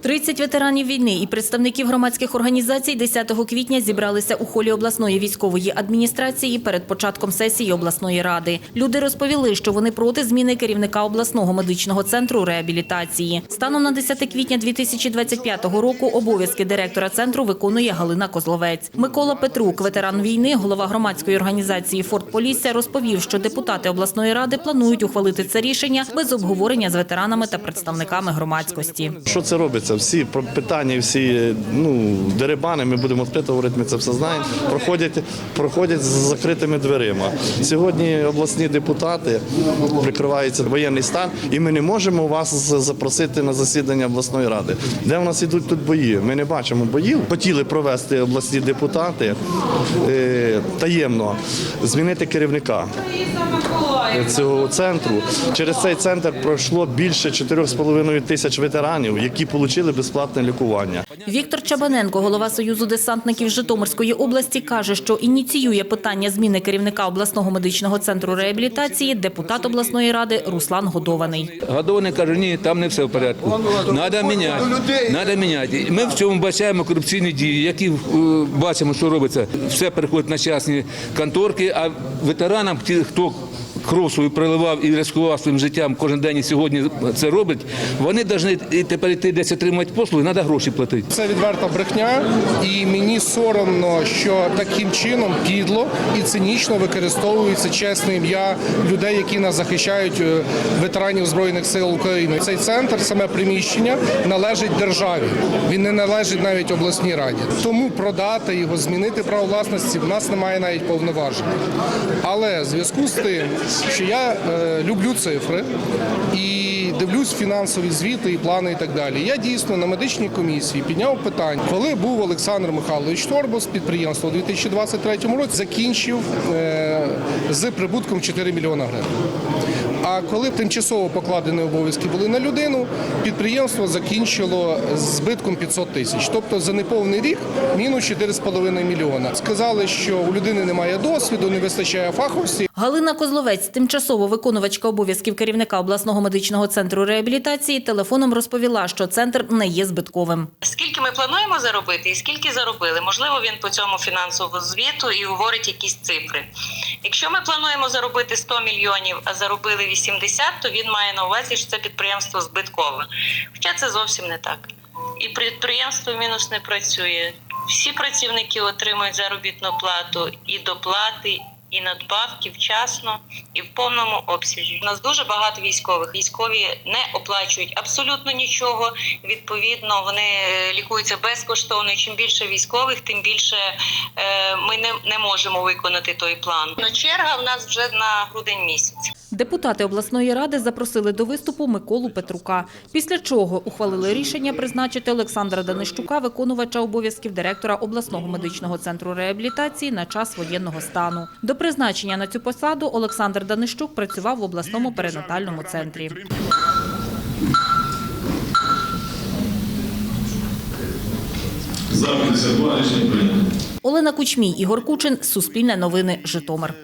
30 ветеранів війни і представників громадських організацій 10 квітня зібралися у холі обласної військової адміністрації перед початком сесії обласної ради. Люди розповіли, що вони проти зміни керівника обласного медичного центру реабілітації. Станом на 10 квітня 2025 року обов'язки директора центру виконує Галина Козловець. Микола Петрук, ветеран війни, голова громадської організації Форт Полісся, розповів, що депутати обласної ради планують ухвалити це рішення без обговорення з ветеранами та представниками громадськості. Що це робиться? Всі про- питання, всі ну, дерибани, ми будемо відкрито говорити, ми це все знаємо, проходять, проходять з закритими дверима. Сьогодні обласні депутати прикриваються воєнний стан, і ми не можемо вас запросити на засідання обласної ради. Де в нас ідуть тут бої? Ми не бачимо боїв. Хотіли провести обласні депутати е, таємно, змінити керівника цього центру. Через цей центр пройшло більше 4,5 тисяч ветеранів, які отримали безплатне лікування. Віктор Чабаненко, голова Союзу десантників Житомирської області, каже, що ініціює питання зміни керівника обласного медичного центру реабілітації депутат обласної ради Руслан Годований. Годований каже, ні, там не все в порядку. Треба міняти. Треба міняти. Ми в цьому бачимо корупційні дії, які е, бачимо, що робиться. Все переходить на частні конторки, а ветеранам, ті, хто кров свою проливав і ризикував своїм життям кожен день і сьогодні це робить, вони повинні тепер йти десь отримати послуги, треба гроші платити. Це відверта брехня, і мені соромно, що таким чином підло і цинічно використовується чесне ім'я людей, які нас захищають е, ветеранів збройних сил України. Цей центр, саме приміщення, належить державі. Він не належить навіть обласній раді. Тому продати його, змінити право власності в нас немає навіть повноважень. Але в зв'язку з тим, що я е, люблю цифри і дивлюсь фінансові звіти і плани і так далі. Я дійсно на медичній комісії підняв питання, коли був Олександр Михайлович Торбос, підприємство у 2023 році закінчив е, з прибутком 4 мільйона гривень. А коли тимчасово покладені обов'язки були на людину, підприємство закінчило з збитком 500 тисяч. Тобто за неповний рік мінус 4,5 мільйона. Сказали, що у людини немає досвіду, не вистачає фаховості. Галина Козловець, тимчасово виконувачка обов'язків керівника обласного медичного центру реабілітації, телефоном розповіла, що центр не є збитковим. Скільки ми плануємо заробити і скільки заробили? Можливо, він по цьому фінансовому звіту і говорить якісь цифри. Якщо ми плануємо заробити 100 мільйонів, а заробили 80, то він має на увазі, що це підприємство збиткове. Хоча це зовсім не так. І підприємство мінус не працює. Всі працівники отримують заробітну плату і доплати. І надбавки вчасно і в повному обсязі. У нас дуже багато військових. Військові не оплачують абсолютно нічого. Відповідно, вони е, лікуються безкоштовно. Чим більше військових, тим більше е, ми не, не можемо виконати той план. Но черга в нас вже на грудень місяць. Депутати обласної ради запросили до виступу Миколу Петрука, після чого ухвалили рішення призначити Олександра Данищука, виконувача обов'язків директора обласного медичного центру реабілітації на час воєнного стану. До призначення на цю посаду Олександр Данищук працював в обласному перинатальному центрі. За 52 рішення прийнято. Олена Кучмій, Ігор Кучин, Суспільне новини, Житомир.